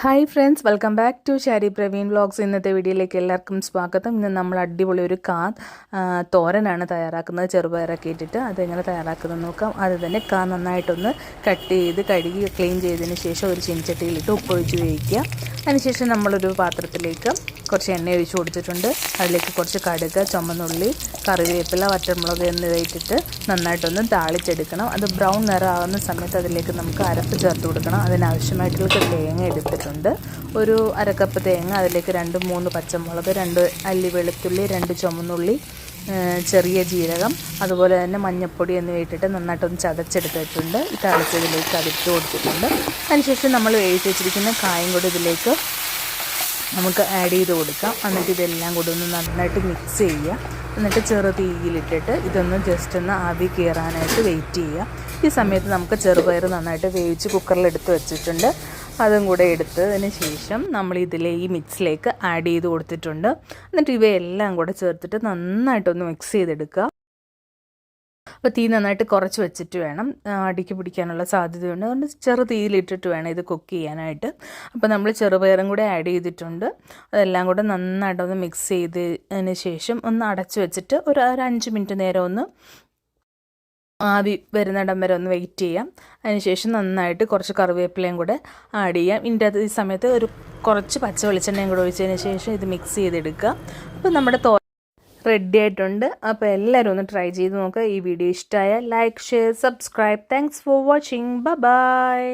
Hi friends welcome back to Shari Praveen vlogs ഇന്നത്തെ വീഡിയോയിലേക്ക് എല്ലാവർക്കും സ്വാഗതം. ഇന്ന് നമ്മൾ അടിപൊളി ഒരു കാ തോരനാണ് തയ്യാറാക്കുന്നത്. ചെറുപയറൊക്കെ ഇട്ടിട്ട് അതെങ്ങനെ തയ്യാറാക്കുന്നത് നോക്കാം. അത് തന്നെ കാ നന്നായിട്ടൊന്ന് കട്ട് ചെയ്ത് കഴുകി ക്ലീൻ ചെയ്തതിന് ശേഷം ഒരു ചീനിച്ചട്ടിയിലിട്ട് ഉപ്പൊഴിച്ച് വേവിക്കുക. അതിനുശേഷം നമ്മളൊരു പാത്രത്തിലേക്ക് കുറച്ച് എണ്ണ ഒഴിച്ച് കൊടുത്തിട്ടുണ്ട്. അതിലേക്ക് കുറച്ച് കടുക് ചുമന്നുള്ളി കറിവേപ്പില വറ്റമുളക് എന്നിവ ഇട്ടിട്ട് നന്നായിട്ടൊന്ന് താളിച്ചെടുക്കണം. അത് ബ്രൗൺ നിറം ആകുന്ന സമയത്ത് അതിലേക്ക് നമുക്ക് അരപ്പ് ചേർത്ത് കൊടുക്കണം. അതിനാവശ്യമായിട്ടുള്ള തേങ്ങ എടുത്തിട്ടുണ്ട് ഒരു അരക്കപ്പ് തേങ്ങ അതിലേക്ക് രണ്ട് മൂന്ന് പച്ചമുളക് രണ്ട് അല്ലി വെളുത്തുള്ളി രണ്ട് ചുമന്നുള്ളി ചെറിയ ജീരകം അതുപോലെ തന്നെ മഞ്ഞൾപ്പൊടി എന്നിവ ഇട്ടിട്ട് നന്നായിട്ടൊന്ന് ചതച്ചെടുത്തിട്ടുണ്ട്. ഈ തളിച്ചതിലേക്ക് അതിട്ട് കൊടുത്തിട്ടുണ്ട്. അതിനുശേഷം നമ്മൾ വേവിച്ച് വെച്ചിരിക്കുന്ന കായും കൂടി ഇതിലേക്ക് നമുക്ക് ആഡ് ചെയ്ത് കൊടുക്കാം. എന്നിട്ട് ഇതെല്ലാം കൂടി ഒന്ന് നന്നായിട്ട് മിക്സ് ചെയ്യുക. എന്നിട്ട് ചെറു തീയിലിട്ടിട്ട് ഇതൊന്ന് ജസ്റ്റ് ഒന്ന് ആവി കയറാനായിട്ട് വെയിറ്റ് ചെയ്യുക. ഈ സമയത്ത് നമുക്ക് ചെറുപയർ നന്നായിട്ട് വേവിച്ച് കുക്കറിൽ എടുത്ത് വെച്ചിട്ടുണ്ട്. അതും കൂടെ എടുത്തതിന് ശേഷം നമ്മൾ ഇതിലെ ഈ മിക്സിലേക്ക് ആഡ് ചെയ്ത് കൊടുത്തിട്ടുണ്ട്. എന്നിട്ട് ഇവയെല്ലാം കൂടെ ചേർത്തിട്ട് നന്നായിട്ടൊന്ന് മിക്സ് ചെയ്തെടുക്കുക. അപ്പോൾ തീ നന്നായിട്ട് കുറച്ച് വെച്ചിട്ട് വേണം അടിക്ക് പിടിക്കാനുള്ള സാധ്യതയുണ്ട്. അതുകൊണ്ട് ചെറു തീയിലിട്ടിട്ട് വേണം ഇത് കുക്ക് ചെയ്യാനായിട്ട്. അപ്പോൾ നമ്മൾ ചെറുപയറും കൂടെ ആഡ് ചെയ്തിട്ടുണ്ട്. അതെല്ലാം കൂടെ നന്നായിട്ടൊന്ന് മിക്സ് ചെയ്തതിന് ശേഷം ഒന്ന് അടച്ച് വെച്ചിട്ട് ഒരു ഒരു അഞ്ച് മിനിറ്റ് നേരം ഒന്ന് ആവി വരുന്നിടം വരെ ഒന്ന് വെയിറ്റ് ചെയ്യാം. അതിനുശേഷം നന്നായിട്ട് കുറച്ച് കറിവേപ്പിലയും കൂടെ ആഡ് ചെയ്യാം. ഇതിന്റെ അത് ഈ സമയത്ത് ഒരു കുറച്ച് പച്ച വെളിച്ചെണ്ണയും കൂടെ ഒഴിച്ചതിന് ശേഷം ഇത് മിക്സ് ചെയ്തെടുക്കുക. അപ്പോൾ നമ്മുടെ തോ റെഡി ആയിട്ടുണ്ട്. അപ്പോൾ എല്ലാവരും ഒന്ന് ട്രൈ ചെയ്ത് നോക്കുക. ഈ വീഡിയോ ഇഷ്ടമായ like share subscribe thanks for watching ബ ബൈ